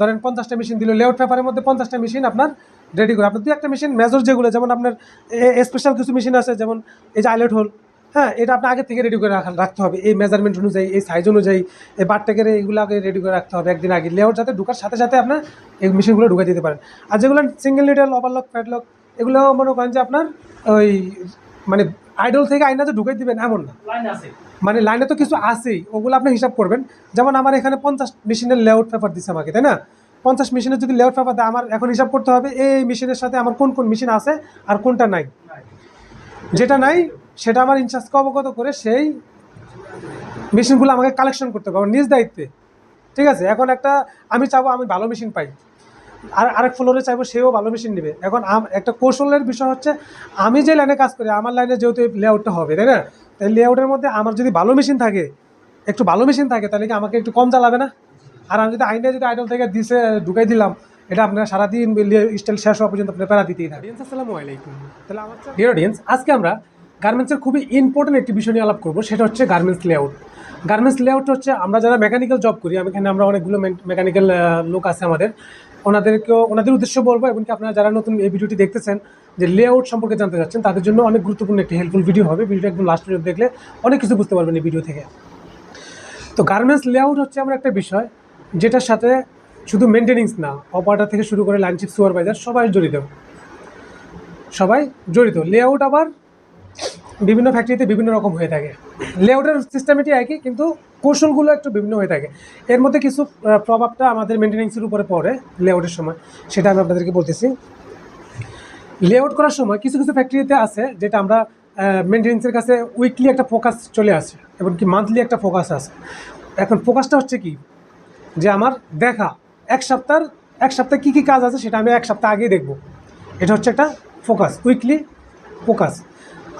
ধরেন পঞ্চাশটা মেশিন দিল লেআউট পেপারের মধ্যে পঞ্চাশটা মেশিন আপনার রেডি করে। আপনার দু একটা মেশিন মেজর যেগুলো, যেমন আপনার স্পেশাল কিছু মেশিন আছে, যেমন এই যে আইলেট হোল হ্যাঁ এটা আপনি আগে থেকে রেডি করে রাখা রাখতে হবে। এই মেজারমেন্ট অনুযায়ী, এই সাইজ অনুযায়ী, এই বারটেকের এইগুলো আগে রেডি করে রাখতে হবে একদিন আগে। লেআউট যাতে ঢুকার সাথে সাথে আপনার এই মেশিনগুলো ঢুকে দিতে পারেন। আর যেগুলো সিঙ্গেল লিডাল ওভারলক প্যাডলক এগুলো মনে করেন যে আপনার ওই মানে আইডল থেকে আইনা যে ঢুকে দিবেন এমন না। মানে লাইনে তো কিছু আছেই ওগুলো আপনি হিসাব করবেন। যেমন আমার এখানে পঞ্চাশ মেশিনের লেআউট পেপার দিচ্ছে আমাকে তাই না? পঞ্চাশ মেশিনের যদি লেআউট পেপার দেয় আমার এখন হিসাব করতে হবে এই মেশিনের সাথে আমার কোন কোন মেশিন আছে আর কোনটা নাই। নাই। যেটা নাই সেটা আমার ইনচার্জকে অবগত করে সেই মেশিনগুলো আমাকে কালেকশন করতে হবে আমার নিজ দায়িত্বে। ঠিক আছে? এখন একটা আমি চাবো আমি ভালো মেশিন পাই। আর আরেক ফ্লোরে চাইব সেও ভালো মেশিন নেবে। এখন আম- একটা কৌশলের বিষয় হচ্ছে আমি যে লাইনে কাজ করি আমার লাইনে যেহেতু লেআউটটা হবে তাই না? তাই লেআউটের মধ্যে আমার যদি ভালো মেশিন থাকে একটু ভালো মেশিন থাকে তাহলে কি আমাকে একটু কম জ্বালাবে না? আর আমি যদি আইনে যদি আইডল থেকে দিছে ঢুকাই দিলাম এটা আপনার সারাদিন স্টাইল শেষ হওয়া পর্যন্ত আপনার প্যারা দিতেই থাকে আসসালামু আলাইকুম। তাহলে আমার ডিয়ার অডিয়েন্স আজকে আমরা গার্মেন্টসের খুবই ইম্পর্টেন্ট একটি বিষয় নিয়ে আলাপ করব সেটা হচ্ছে গার্মেন্টস লেআউট গার্মেন্টস লেআউট হচ্ছে আমরা যারা মেকানিক্যাল জব করি আমি এখানে আমরা অনেকগুলো মেকানিক্যাল লোক আছে আমাদের ওনাদেরকেও, ওনাদের উদ্দেশ্য বলব এবং কি আপনারা যারা নতুন এই ভিডিওটি দেখতেছেন, যে লেআউট সম্পর্কে জানতে চাচ্ছেন, তাদের জন্য অনেক গুরুত্বপূর্ণ একটি হেল্পফুল ভিডিও হবে। ভিডিওটা একদম লাস্ট পর্যন্ত দেখলে অনেক কিছু বুঝতে পারবেন এই ভিডিও থেকে। তো গার্মেন্টস লেআউট হচ্ছে আমার একটা বিষয়, যেটার সাথে শুধু মেনটেনেন্স না অপারেটার থেকে শুরু করে লাইনশিপ সুপারভাইজার সবাই জড়িত। সবাই জড়িত। লেআউট আবার বিভিন্ন ফ্যাক্টরিতে বিভিন্ন রকম হয়ে থাকে। লেআউটের সিস্টেমটি একই, কিন্তু কৌশলগুলো একটু বিভিন্ন হয়ে থাকে। এর মধ্যে কিছু প্রভাবটা আমাদের মেনটেনেন্সের উপরে পড়ে লেআউটের সময়। সেটা আমি আপনাদেরকে বলতেছি। লেআউট করার সময় কিছু কিছু ফ্যাক্টরিতে আছে যেটা আমরা মেনটেনেন্সের কাছে উইকলি একটা ফোকাস চলে আসে এবং কি মান্থলি একটা ফোকাস আছে। এখন ফোকাসটা হচ্ছে কি? যে আমার দেখা, এক সপ্তাহ এক সপ্তাহে কী কী কাজ আছে সেটা আমি এক সপ্তাহ আগেই দেখব। এটা হচ্ছে একটা ফোকাস উইকলি ফোকাস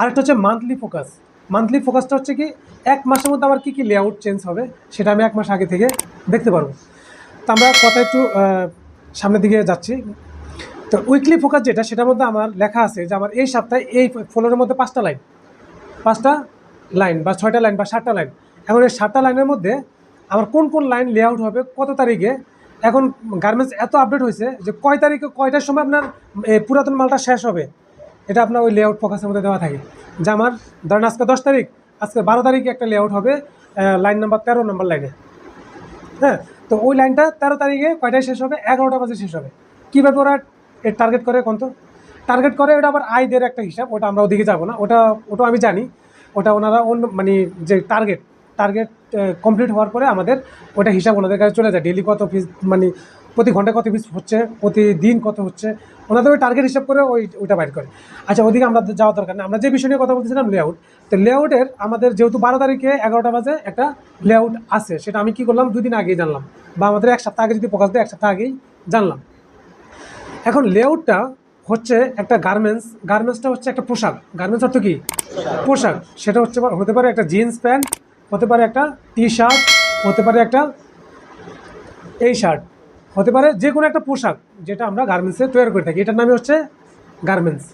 আরেকটা হচ্ছে মান্থলি ফোকাস মান্থলি ফোকাসটা হচ্ছে কি, এক মাসের মধ্যে আমার কী কী লেআউট চেঞ্জ হবে, সেটা আমি এক মাস আগে থেকে দেখতে পারব। তো আমরা কথা একটু সামনের দিকে যাচ্ছি। তো উইকলি ফোকাস যেটা, সেটার মধ্যে আমার লেখা আছে যে আমার এই সপ্তাহে এই ফ্লোরের মধ্যে পাঁচটা লাইন পাঁচটা লাইন বা ছয়টা লাইন বা সাতটা লাইন এখন এই সাতটা লাইনের মধ্যে আমার কোন কোন লাইন লেআউট হবে, কত তারিখে, এখন গার্মেন্টস এত আপডেট হয়েছে যে কয় তারিখে কয়টার সময় আপনার পুরাতন মালটা শেষ হবে। এটা আপনার ওই লেআউট ফোকাসের মধ্যে দেওয়া থাকে। যে আমার ধরেন আজকে দশ তারিখ, আজকে বারো তারিখে একটা লেআউট হবে লাইন নাম্বার তেরো নাম্বার লাইনে হ্যাঁ? তো ওই লাইনটা তেরো তারিখে কয়টায় শেষ হবে? এগারোটা বাজে শেষ হবে। কীভাবে ওরা এর টার্গেট করে কোন তো? টার্গেট করে ওটা আবার আয় আয়দের একটা হিসাব, ওটা আমরা ওদিকে যাব না। ওটা ওটা আমি জানি। ওটা ওনারা অন্য মানে যে টার্গেট টার্গেট কমপ্লিট হওয়ার পরে আমাদের ওটা হিসাব ওনাদের কাছে চলে যায়। ডেলি কত পিস মানে প্রতি ঘন্টায় কত পিস হচ্ছে প্রতিদিন কত হচ্ছে ওনাদের ওই টার্গেট হিসাব করে ওই, ওইটা বাইর করে। আচ্ছা ওদিকে আমরা যাওয়ার দরকার নেই আমরা যে বিষয় নিয়ে কথা বলতেছিলাম লেআউট তো লেআউটের আমাদের যেহেতু বারো তারিখে এগারোটা বাজে একটা লেআউট আছে, সেটা আমি কি করলাম দুদিন আগেই জানলাম। বা আমাদের এক সপ্তাহ আগে যদি প্রকাশ দেয়, এক সপ্তাহ আগেই জানলাম। এখন লেআউটটা হচ্ছে একটা গার্মেন্টস গার্মেন্টসটা হচ্ছে একটা পোশাক। গার্মেন্টস অর্থ কি? পোশাক। সেটা হচ্ছে হতে পারে একটা জিন্স প্যান্ট হতে পারে একটা টি শার্ট হতে পারে একটা এই শার্ট হতে পারে যে কোনো একটা পোশাক যেটা আমরা গার্মেন্টসে তৈরি করে থাকি। এটার নামই হচ্ছে গার্মেন্টস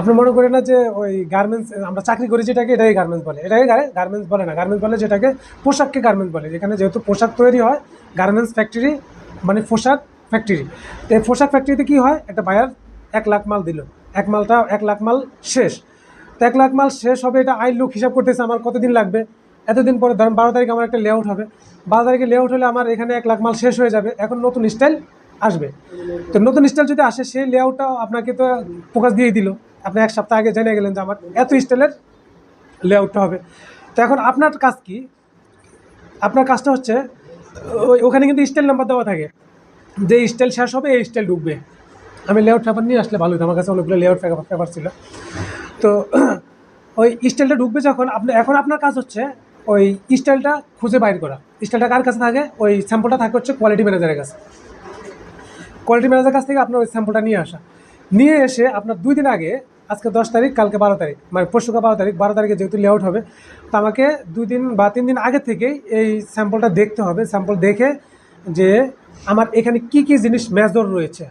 আপনি মনে করেন না যে ওই গার্মেন্টস আমরা চাকরি করি যেটাকে এটাই গার্মেন্টস বলে। এটাকে গার্মেন্টস বলে না। গার্মেন্টস বলে যেটাকে পোশাককে গার্মেন্টস বলে। যেখানে যেহেতু পোশাক তৈরি হয় গার্মেন্টস ফ্যাক্টরি মানে পোশাক ফ্যাক্টরি তো এই পোশাক ফ্যাক্টরিতে কী হয়? একটা বায়ার এক লাখ মাল দিল। এক মালটা, এক লাখ মাল শেষ। তো এক লাখ মাল শেষ হবে এটা আই লুক হিসাব করতেছে আমার কতদিন লাগবে? এতদিন পরে ধরেন বারো তারিখ আমার একটা লেআউট হবে। বারো তারিখে লেআউট হলে আমার এখানে এক লাখ মাল শেষ হয়ে যাবে। এখন নতুন স্টাইল আসবে। তো নতুন স্টাইল যদি আসে, সেই লেআউটটা আপনাকে তো ফোকাস দিয়ে দিল। আপনি এক সপ্তাহ আগে জেনে গেলেন যে আমার এত স্টাইলের লেআউটটা হবে। তো এখন আপনার কাজ কি? আপনার কাজটা হচ্ছে, ওই ওখানে কিন্তু স্টাইল নাম্বার দেওয়া থাকে। যে স্টাইল শেষ হবে, এই স্টাইল ঢুকবে। আমি লেআউট পেপার নিয়ে আসলে ভালো হতো আমার কাছে অনেকগুলো লেআউট পেপার ছিল। তো ওই স্টাইলটা ঢুকবে যখন আপনি এখন আপনার কাজ হচ্ছে ওই স্টাইলটা খুঁজে বাইর করা। স্টাইলটা কার কাছে থাকে? ওই স্যাম্পলটা থাকে হচ্ছে কোয়ালিটি ম্যানেজারের কাছে। কোয়ালিটি ম্যানেজারের কাছ থেকে আপনার ওই স্যাম্পলটা নিয়ে আসা। নিয়ে এসে আপনার দুই দিন আগে, আজকে দশ তারিখ, কালকে বারো তারিখ মানে পরশুকা বারো তারিখ, বারো তারিখে যেহেতু লেআউট হবে, তো আমাকে দুই দিন বা তিন দিন আগে থেকেই এই স্যাম্পলটা দেখতে হবে স্যাম্পল দেখে যে আমার এখানে কি কি জিনিস মেজর রয়েছে।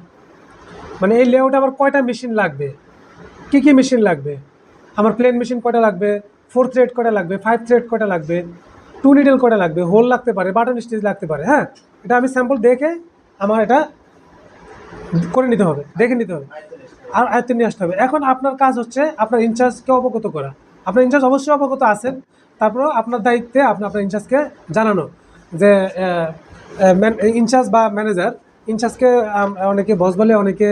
মানে এই লেআউটে আমার কয়টা মেশিন লাগবে? কি কি মেশিন লাগবে? আমার প্লেন মেশিন কয়টা লাগবে? ফোর থ্রেড কটা লাগবে ফাইভ থ্রেড কটা লাগবে টু নিডেল কটা লাগবে হোল লাগতে পারে বাটন স্টিচ লাগতে পারে হ্যাঁ? এটা আমি স্যাম্পল দেখে আমার এটা করে নিতে হবে, দেখে নিতে হবে। আর আয়ত্তে নিয়ে আসতে হবে। এখন আপনার কাজ হচ্ছে আপনার ইনচার্জকে অবগত করা। আপনার ইনচার্জ অবশ্যই অবগত আছেন, তারপরেও আপনার দায়িত্বে আপনি আপনার ইনচার্জকে জানানো যে ইনচার্জ বা ম্যানেজার ইনচার্জকে অনেকে বস বলে, অনেকে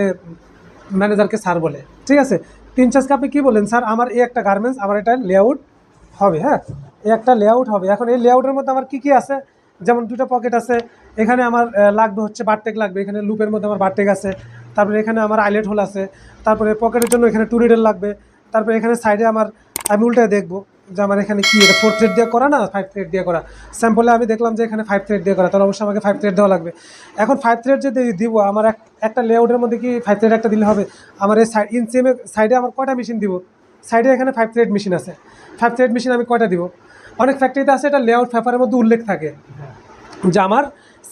ম্যানেজারকে স্যার বলে। ঠিক আছে? তো চাষকে আপনি কী বললেন স্যার, আমার এই একটা গার্মেন্টস আমার এটা লেআউট হবে হ্যাঁ? এই একটা লেআউট হবে। এখন এই লেআউটের মধ্যে আমার কী কী আছে? যেমন দুটো পকেট আছে, এখানে আমার লাগবে হচ্ছে বারটেক লাগবে, এখানে লুপের মধ্যে আমার বারটেক আছে, তারপরে এখানে আমার আইলেট হোল আছে, তারপরে পকেটের জন্য এখানে টুরিডেল লাগবে, তারপরে এখানে সাইডে আমার, আমি উল্টায় দেখব। যে আমার এখানে কি এটা ফোর থ্রেড দিয়ে করা না ফাইভ থ্রেড দিয়ে করা? স্যাম্পলে আমি দেখলাম যে এখানে ফাইভ থ্রেড দিয়ে করা, তাহলে অবশ্যই আমাকে ফাইভ থ্রেড দেওয়া লাগবে। এখন ফাইভ থ্রেড যদি দিব, আমার এক, একটা লেআউটের মধ্যে কি ফাইভ থ্রেড একটা দিলে হবে? আমার এই সাইড ইনসিএমে সাইডে আমার কয়টা মেশিন দিব? সাইডে এখানে ফাইভ থ্রেড মেশিন আছে। ফাইভ থ্রেড মেশিন আমি কয়টা দিব? অনেক ফ্যাক্টরিতে আছে, এটা লেআউট পেপারের মধ্যে উল্লেখ থাকে। যে আমার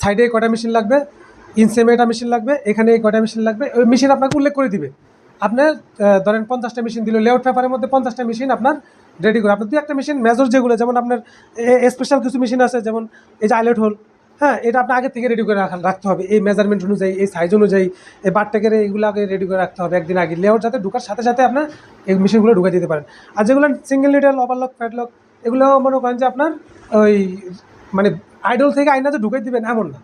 সাইডে কয়টা মেশিন লাগবে? ইনসেমে এটা মেশিন লাগবে, এখানে এই কয়টা মেশিন লাগবে? ওই মেশিন আপনাকে উল্লেখ করে দিবে। আপনার ধরেন পঞ্চাশটা মেশিন দিল লেআউট পেপারের মধ্যে পঞ্চাশটা মেশিন আপনার রেডি করে। আপনার দু একটা মেশিন মেজর যেগুলো যেমন আপনার স্পেশাল কিছু মেশিন আছে যেমন এই যে আইলেট হোল হ্যাঁ এটা আপনার আগে থেকে রেডি করে রাখা- রাখতে হবে। এই মেজারমেন্ট অনুযায়ী এই সাইজ অনুযায়ী এই বারটেকের এইগুলো আগে রেডি করে রাখতে হবে একদিন আগে। লেআউট যাতে ঢুকার সাথে সাথে আপনার এই মেশিনগুলো ঢুকাই দিতে পারেন। আর যেগুলো সিঙ্গেল লিডার ওভারলক ফ্যাটলক এগুলো মনে করেন যে আপনার ওই মানে আইডল থেকে আইনা যে ঢুকাই দিবেন এমন না।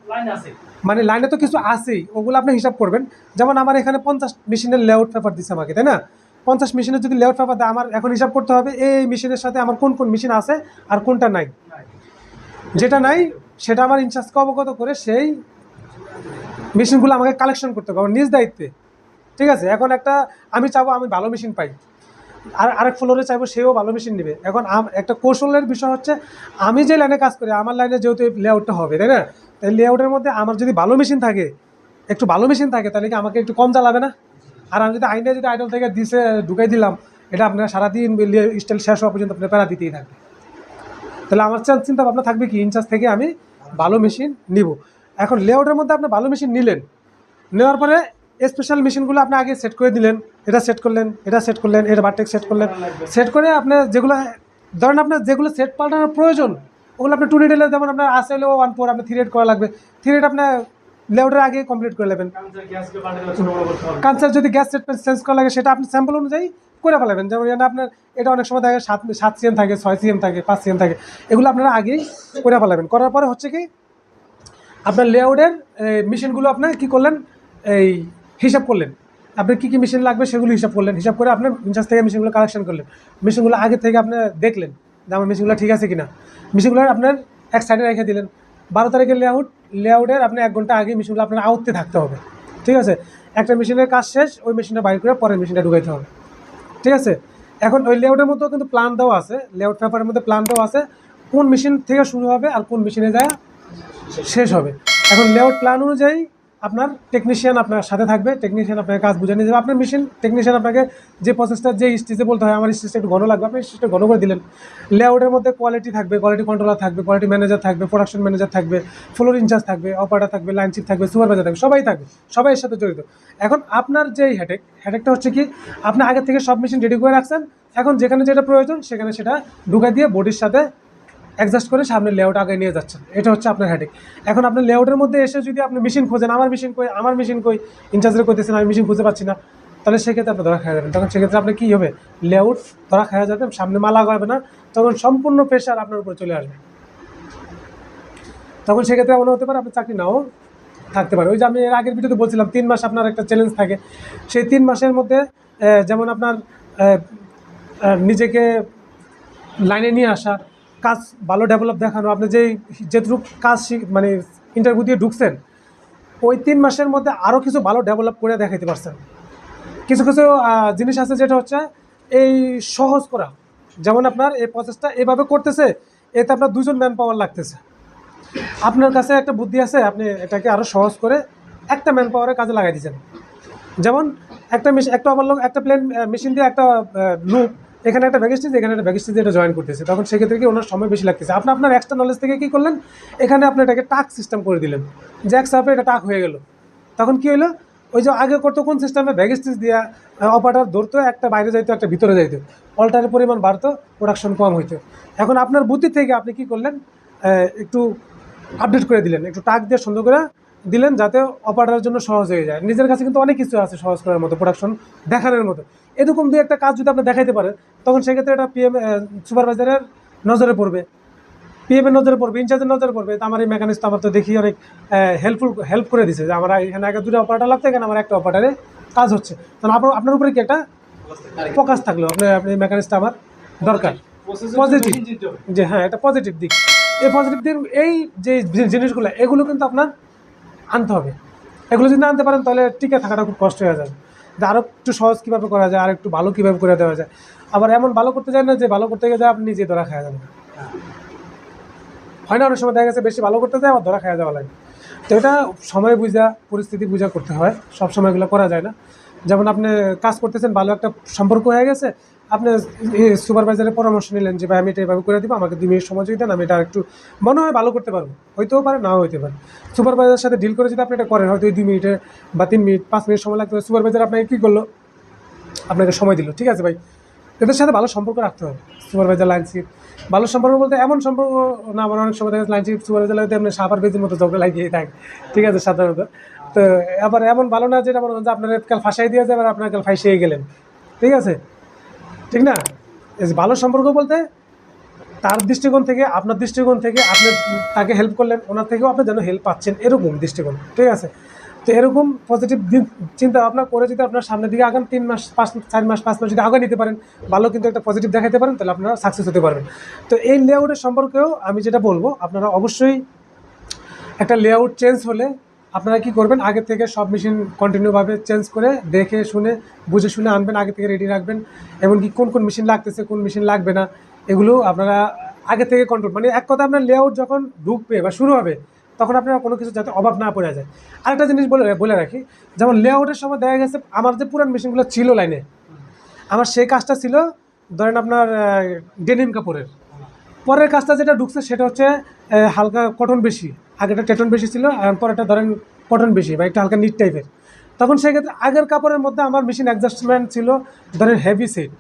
মানে লাইনে তো কিছু আছেই ওগুলো আপনি হিসাব করবেন। যেমন আমার এখানে পঞ্চাশ মেশিনের লেআউট পেপার দিচ্ছে আমাকে তাই না? পঞ্চাশ মেশিনের যদি লেআউট দেয়, আমার এখন হিসাব করতে হবে এই মেশিনের সাথে আমার কোন কোন মেশিন আছে আর কোনটা নাই। যেটা নাই, সেটা আমার ইনচার্জকে অবগত করে সেই মেশিনগুলো আমাকে কালেকশন করতে হবে, আমার নিজ দায়িত্বে। ঠিক আছে? এখন একটা আমি চাবো, আমি ভালো মেশিন পাই। আর আরেক ফ্লোরে চাইব, সেও ভালো মেশিন নেবে। এখন একটা কৌশলের বিষয় হচ্ছে, আমি যে লাইনে কাজ করি, আমার লাইনে যেহেতু লেআউটটা হবে, তাই না? তাই লেআউটের মধ্যে আমার যদি ভালো মেশিন থাকে, একটু ভালো মেশিন থাকে, তাহলে কি আমাকে একটু কম জ্বালাবে না? আর আমি যদি আইনে যদি আইডল থেকে দিছে, ঢুকাই দিলাম, এটা আপনার সারাদিন স্টাইল শেষ হওয়া পর্যন্ত আপনার প্যারা দিতেই থাকবে তাহলে আমার চা- চিন্তা ভাবনা থাকবে কি ইনচার্জ থেকে আমি ভালো মেশিন নিব। এখন লেআউটের মধ্যে আপনি ভালো মেশিন নিলেন, নেওয়ার পরে স্পেশাল মেশিনগুলো আপনি আগে সেট করে দিলেন, এটা সেট করলেন, এটা সেট করলেন, এটা বারটেক সেট করলেন। সেট করে আপনি যেগুলো, ধরেন আপনার যেগুলো সেট পাল্টানোর প্রয়োজন, ওগুলো আপনি টু নিডেলে যেমন আপনার আসে হলেও ওয়ান ফোর আপনি থ্রি এড করা লাগবে। থ্রি এড আপনার লেআউটের আগে কমপ্লিট করে নেবেন। কানসার যদি গ্যাস সেট চেঞ্জ করা লাগে, সেটা আপনি স্যাম্পল অনুযায়ী করে ফেলাবেন। যেমন এখানে আপনার, এটা অনেক সময় থাকে সাত সাত সিএম থাকে, ছয় সিএম থাকে, পাঁচ সিএম থাকে, এগুলো আপনারা আগেই করে ফেলাবেন। করার পরে হচ্ছে কি, আপনার লেআউটের মেশিনগুলো আপনার কি করলেন, এই হিসাব করলেন। আপনার কী কী মেশিন লাগবে সেগুলো হিসাব করলেন। হিসাব করে আপনার ইনচার্জ থেকে মেশিনগুলো কালেকশন করলেন। মেশিনগুলো আগে থেকে আপনি দেখলেন যে আমার মেশিনগুলো ঠিক আছে কিনা। মেশিনগুলো আপনার এক সাইডে রেখে দিলেন। বারো তারিখের লেআউট লেআউটের আপনি এক ঘণ্টা আগে মেশিনগুলো আপনার আউটতে থাকতে হবে। ঠিক আছে? একটা মেশিনের কাজ শেষ, ওই মেশিনটা বাইর করে পরের মেশিনটা ঢুকাইতে হবে। ঠিক আছে? এখন ওই লেআউটের মধ্যেও কিন্তু প্ল্যান দেওয়া আছে। লেআউট পেপারের মধ্যে প্ল্যান দেওয়া আছে কোন মেশিন থেকে শুরু হবে আর কোন মেশিনে যায় শেষ হবে। এখন লেআউট প্ল্যান অনুযায়ী আপনার টেকনিশিয়ান আপনার সাথে থাকবে টেকনিশিয়ান আপনাকে কাজ বুঝে নিয়ে যাবে। আপনার মেশিন টেকনিশিয়ান আপনাকে যে প্রসেসটা যে স্টেজে বলতে হয়, আমার স্টেজটা একটু ঘন লাগবে, আপনি স্টেজটা ঘন করে দিলেন। লেআউটের মধ্যে কোয়ালিটি থাকবে কোয়ালিটি কন্ট্রোলার থাকবে কোয়ালিটি ম্যানেজার থাকবে প্রোডাকশন ম্যানেজার থাকবে ফ্লোর ইনচার্জ থাকবে অপারেটার থাকবে লাইন চিফ থাকবে সুপারভাইজার থাকবে, সবাই থাকবে, সবাই সাথে জড়িত। এখন আপনার যে হেডেক হেডেকটা হচ্ছে কি, আপনি আগে থেকে সব মেশিন রেডি করে রাখছেন, এখন যেখানে যেটা প্রয়োজন, সেখানে সেটা ঢুকাই দিয়ে বডির সাথে অ্যাডজাস্ট করে সামনে লেআউট আগে নিয়ে যাচ্ছেন। এটা হচ্ছে আপনার হেডেক এখন আপনার লেআউটের মধ্যে এসে যদি আপনি মেশিন খোঁজেন, আমার মেশিন কই, আমার মেশিন কই, ইনচার্জের কইতেছেন, আমি মেশিন খুঁজে পাচ্ছি না, তাহলে সেক্ষেত্রে আপনি ধরা খাওয়া যাবেন। তখন সেক্ষেত্রে আপনি কী হবে? লেআউট ধরা খাওয়া যাবে সামনে মালা হবে না, তখন সম্পূর্ণ প্রেশার আপনার উপরে চলে আসবে। তখন সেক্ষেত্রে এমন হতে পারে, আপনি চাকরি নাও থাকতে পারে। ওই যে আমি এর আগের ভিডিওতে বলছিলাম, তিন মাস আপনার একটা চ্যালেঞ্জ থাকে। সেই তিন মাসের মধ্যে যেমন আপনার নিজেকে লাইনে নিয়ে আসা কাজ ভালো ডেভেলপ দেখানো, আপনি যেই যেটুকু কাজ মানে ইন্টারভিউ দিয়ে ঢুকছেন, ওই তিন মাসের মধ্যে আরও কিছু ভালো ডেভেলপ করে দেখাইতে পারছেন। কিছু কিছু জিনিস আছে যেটা হচ্ছে, এই সহজ করা। যেমন আপনার এই প্রসেসটা এভাবে করতেছে, এতে আপনার দুজন ম্যান পাওয়ার লাগতেছে। আপনার কাছে একটা বুদ্ধি আছে, আপনি এটাকে আরও সহজ করে একটা ম্যান পাওয়ারের কাজে লাগাই দিয়েছেন। যেমন একটা মেশিন, একটা আমার লোক, একটা প্লেন মেশিন দিয়ে একটা লুপ এখানে একটা ব্যাগেস্টিজ এখানে একটা ব্যাগেস্টিজ এটা জয়েন করতেছে। তখন সেক্ষেত্রে কি ওনার সময় বেশি লাগতেছে? আপনি আপনার এক্সট্রা নলেজ থেকে কী করলেন? এখানে আপনি এটাকে টাক সিস্টেম করে দিলেন। যে এক সাপে এটা টাক হয়ে গেল। তখন কী হলো ওই যে আগে করতো কোন সিস্টেমে ব্যাগেস্টিজ দিয়া অপারেটার ধরতো, একটা বাইরে যাইতো, একটা ভিতরে যাইতো। অল্টারের পরিমাণ বাড়তো প্রোডাকশন কম হইতো। এখন আপনার বুদ্ধি থেকে আপনি কি করলেন? একটু আপডেট করে দিলেন। একটু টাক দিয়ে সুন্দর করে দিলেন যাতে অপারেটারের জন্য সহজ হয়ে যায়। নিজের কাছে কিন্তু অনেক কিছু আছে সহজ করার মতো প্রোডাকশন দেখানোর মতো। এরকম দু একটা কাজ যদি আপনি দেখাইতে পারেন তখন সেক্ষেত্রে এটা পিএম সুপারভাইজারের নজরে পড়বে। পিএম এর নজরে পড়বে ইনচার্জের নজরে পড়বে। তো আমার এই মেকানিক্স আমার তো দেখি অনেক হেল্পফুল হেল্প করে দিছে যে আমার এখানে আগে দুটো অপারেটার লাগতো এখানে আমার একটা অপারেটারে কাজ হচ্ছে। তখন আপনার আপনার উপরে কি একটা ফোকাস থাকল? আপনার আপনি মেকানিক্সটা আমার দরকার। পজিটিভ যে হ্যাঁ একটা পজিটিভ দিক। এই পজিটিভ দিক এই যে জিনিসগুলো এগুলো কিন্তু আপনার আনতে হবে। এগুলো যদি না আনতে পারেন, তাহলে টিকে থাকাটা খুব কষ্ট হয়ে যাবে। যে আরও একটু সহজ কীভাবে করা যায়, আর একটু ভালো কীভাবে করে দেওয়া যায়। আবার এমন ভালো করতে যায় না যে, ভালো করতে গেলে আপনি নিজে ধরা খাওয়া যাবেন। হয় না, অনেক সময় দেখা গেছে বেশি ভালো করতে যায়, আবার ধরা খাওয়া যাওয়া লাগে। তো এটা সময় বুঝা, পরিস্থিতি বুঝা করতে হয়। সব সময় এগুলো করা যায় না। যেমন আপনি কাজ করতেছেন, ভালো একটা সম্পর্ক হয়ে গেছে আপনি সুপারভাইজারের পরামর্শ নিলেন যে, ভাই, আমি এটা এভাবে করে দিব, আমাকে দুই মিনিট সময় দেন, আমি এটা একটু মনে হয় ভালো করতে পারব। হইতেও পারে, নাও হইতে পারে। সুপারভাইজারের সাথে ডিল করে যদি আপনি এটা করেন, হয়তো দুই মিনিটে বা তিন মিনিট, পাঁচ মিনিট সময় লাগতে পারে। সুপারভাইজার আপনাকে কী করল? আপনাকে সময় দিল। ঠিক আছে ভাই, এদের সাথে ভালো সম্পর্ক রাখতে হবে। সুপারভাইজার লাইন ভালো সম্পর্ক বলতে এমন সম্পর্ক না, আমার অনেক সময় দেখা লাইন চিফ সুপারভাইজার লাগতে আপনি সাপার বেজির মতো ঝগড়া লাগিয়ে থাকে ঠিক আছে, সাধারণত। তো, আবার এমন ভালো না যেটা মনে যে আপনার কাল ফাঁসাই দিয়ে যাবে আর আপনার কাল ফাঁসিয়ে গেলেন। ঠিক আছে? ঠিক না? ভালো সম্পর্ক বলতে তার দৃষ্টিকোণ থেকে, আপনার দৃষ্টিকোণ থেকে আপনি তাকে হেল্প করলেন, ওনার থেকেও আপনি যেন হেল্প পাচ্ছেন এরকম দৃষ্টিকোণ, ঠিক আছে? তো এরকম পজিটিভ চিন্তা ভাবনা করে যদি আপনার সামনের দিকে আগাম তিন মাস, পাঁচ, চার মাস, পাঁচ মাস যদি আগে নিতে পারেন, ভালো কিন্তু একটা পজিটিভ দেখাতে পারেন, তাহলে আপনারা সাকসেস হতে পারবেন। তো এই লেআউটের সম্পর্কেও আমি যেটা বলব, আপনারা অবশ্যই একটা লেআউট চেঞ্জ হলে আপনারা কি করবেন? আগে থেকে সব মেশিন কন্টিনিউভাবে চেঞ্জ করে দেখে শুনে, বুঝে শুনে আনবেন, আগে থেকে রেডি রাখবেন। এমনকি কোন কোন মেশিন লাগতেছে, কোন মেশিন লাগবে না, এগুলো আপনারা আগে থেকে কন্ট্রোল মানে এক কথা আপনার লেআউট যখন ঢুকবে বা শুরু হবে, তখন আপনারা কোনো কিছু যাতে অভাব না পড়ে যায়। আরেকটা জিনিস বলে বলে রাখি, যেমন লেআউটের সময় দেখা গেছে, আমার যে পুরান মেশিনগুলো ছিল লাইনে আমার সেই কাজটা ছিল, ধরেন আপনার ডেনিম কাপড়ের। পরের কাজটা যেটা ঢুকছে, সেটা হচ্ছে হালকা কটন বেশি। আগেটা টেটন বেশি ছিল, আর পরেরটা ধরেন কটন বেশি বা একটু হালকা নিট টাইপের তখন সেক্ষেত্রে আগের কাপড়ের মধ্যে আমার মেশিন অ্যাডজাস্টমেন্ট ছিল ধরেন হেভি সেট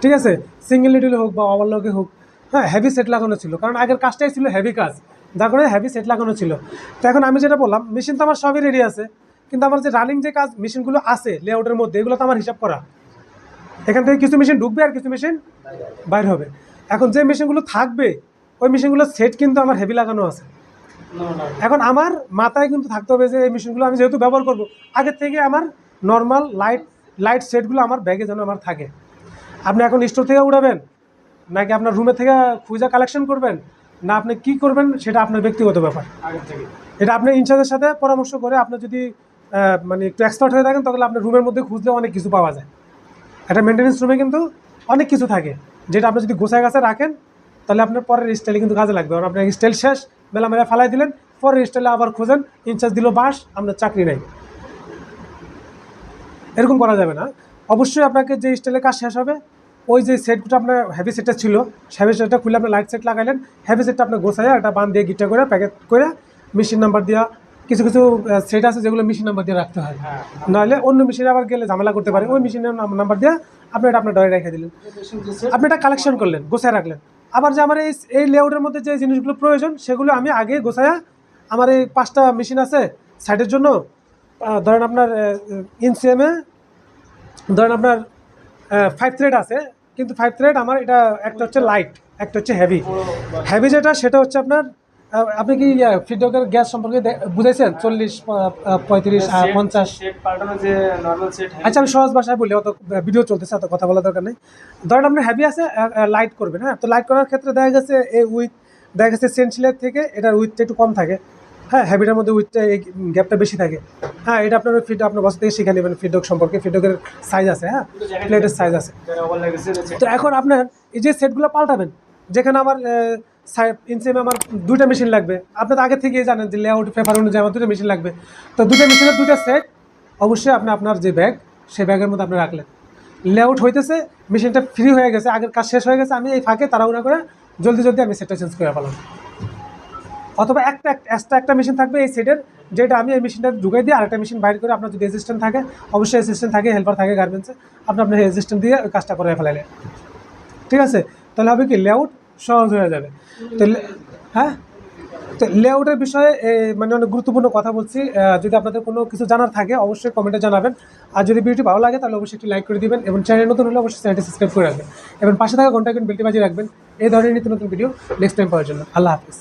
ঠিক আছে? সিঙ্গেল লিডলে হোক বা ওভারলকে হোক হ্যাঁ হেভি সেট লাগানো ছিল। কারণ আগের কাজটাই ছিল হেভি কাজ। যার কারণে হেভি সেট লাগানো ছিল। তো এখন আমি যেটা বললাম মেশিন তো আমার সবই রেডি আছে। কিন্তু আমার যে রানিং যে কাজ মেশিনগুলো আছে লেআউটের মধ্যে, এগুলো তো আমার হিসাব করা। এখান থেকে কিছু মেশিন ঢুকবে আর কিছু মেশিন বাইর হবে। এখন যে মেশিনগুলো থাকবে, ওই মেশিনগুলোর সেট কিন্তু আমার হেভি লাগানো আছে। এখন আমার মাথায় কিন্তু থাকতে হবে যে এই মেশিনগুলো আমি যেহেতু ব্যবহার করব আগের থেকে আমার নর্মাল লাইট লাইট সেটগুলো আমার ব্যাগে যেন আমার থাকে। আপনি এখন স্টোর থেকে উড়াবেন নাকি আপনার রুমে থেকে খুঁজা কালেকশন করবেন না আপনি কি করবেন সেটা আপনার ব্যক্তিগত ব্যাপার। এটা আপনি ইনচার্জের সাথে পরামর্শ করে আপনি যদি মানে একটু এক্সপার্ট হয়ে থাকেন তাহলে আপনার রুমের মধ্যে খুঁজলে অনেক কিছু পাওয়া যায়। একটা মেনটেন্যান্স রুমে কিন্তু অনেক কিছু থাকে যেটা আপনি যদি গোছায় গাছে রাখেন তাহলে আপনার পরের স্টাইলে কিন্তু কাজে লাগবে। কারণ আপনার স্টাইল শেষ মেলা মেলা ফালাই দিলেন পরের স্টাইলে আবার খোঁজেন ইনচার্জ দিল বাস আপনার চাকরি নেই। এরকম করা যাবে না। অবশ্যই আপনাকে যে স্টাইলে কাজ শেষ হবে ওই যে সেটটা আপনার হ্যাভি সেটটা ছিল হেভি সেটটা খুলে আপনি লাইট সেট লাগাইলেন হেভি সেটটা আপনার গোছায় একটা বান দিয়ে গিটটা করে প্যাকেট করে মেশিন নাম্বার দেওয়া কিছু কিছু সেট আছে যেগুলো মেশিন নাম্বার দিয়ে রাখতে হয়। নাহলে অন্য মেশিনে আবার গেলে ঝামেলা করতে পারে ওই মেশিনের নাম্বার দিয়ে আপনি এটা আপনার ডয়ে রেখে দিলেন। আপনি এটা কালেকশন করলেন গোছায় রাখলেন। আবার যে আমার এই এই লেআউটের মধ্যে যে জিনিসগুলো প্রয়োজন, সেগুলো আমি আগে গোছায়া আমার এই পাঁচটা মেশিন আছে সাইডের জন্য ধরেন আপনার ইনসিএমে ধরেন আপনার ফাইভ থ্রেড আছে, কিন্তু ফাইভ থ্রেড আমার এটা একটা হচ্ছে লাইট একটা হচ্ছে হেভি হেভি যেটা, সেটা হচ্ছে আপনার আপনি কি ফিডব্যাকের গ্যাস সম্পর্কে বুঝাইছেন? চল্লিশ পঁয়ত্রিশ পঞ্চাশ। আচ্ছা আমি সহজ ভাষায় বলি অত ভিডিও চলতেছে অত কথা বলার দরকার নেই। ধরেন আপনার হেভি আছে লাইট করবেন হ্যাঁ? তো লাইট করার ক্ষেত্রে দেখা গেছে এই উইথ দেখা গেছে সেন্সিলের থেকে এটার উইথটা একটু কম থাকে। হ্যাঁ হেভিটার মধ্যে উইথটা এই গ্যাপটা বেশি থাকে। হ্যাঁ এটা আপনার ফিড আপনার বসে থেকে শিখে নেবেন ফিডক সম্পর্কে। ফিডকের সাইজ আছে হ্যাঁ? প্লেটের সাইজ আছে। তো এখন আপনার এই যে সেটগুলো পাল্টাবেন যেখানে আমার ইনসেমে আমার দুইটা মেশিন লাগবে। আপনি আগে থেকেই জানেন যে লেআউট পেপার অনুযায়ী আমার দুটো মেশিন লাগবে। তো দুটো মেশিনের দুটো সেট অবশ্যই আপনি আপনার যে ব্যাগ সেই ব্যাগের মধ্যে আপনি রাখলেন। লেআউট হইতেছে মেশিনটা ফ্রি হয়ে গেছে, আগের কাজ শেষ হয়ে গেছে, আমি এই ফাঁকে তাড়াহুড়া করে জলদি জলদি আমি সেটটা চেঞ্জ করে ফেলাম। অথবা একটা এক্সট্রা একটা মেশিন থাকবে এই সেটের যেটা আমি এই মেশিনটা ঢুকাই দিয়ে আরেকটা মেশিন বাইর করে আপনার যদি অ্যাসিস্ট্যান্ট থাকে, অবশ্যই অ্যাসিস্ট্যান্ট থাকে হেল্পার থাকে গার্মেন্টসে আপনি আপনার অ্যাসিস্ট্যান্ট দিয়ে ওই কাজটা করে ফেলাইলেন। ঠিক আছে? তাহলে হবে কি লেআউট সহজ হয়ে যাবে। তো হ্যাঁ? তো লেআউটের বিষয়ে মানে অনেক গুরুত্বপূর্ণ কথা বলছি। যদি আপনাদের কোনো কিছু জানার থাকে, অবশ্যই কমেন্টে জানাবেন। আর যদি ভিডিওটি ভালো লাগে, তাহলে অবশ্যই একটি লাইক করে দিবেন এবং চ্যানেল নতুন হলে অবশ্যই চ্যানেলটি সাবস্ক্রাইব করে রাখবেন। এবং পাশে থাকা ঘণ্টা বেলটি বাজিয়ে রাখবেন। এই ধরনের নিত্য নতুন ভিডিও নেক্সট টাইম পাওয়ার জন্য। আল্লাহ হাফিজ।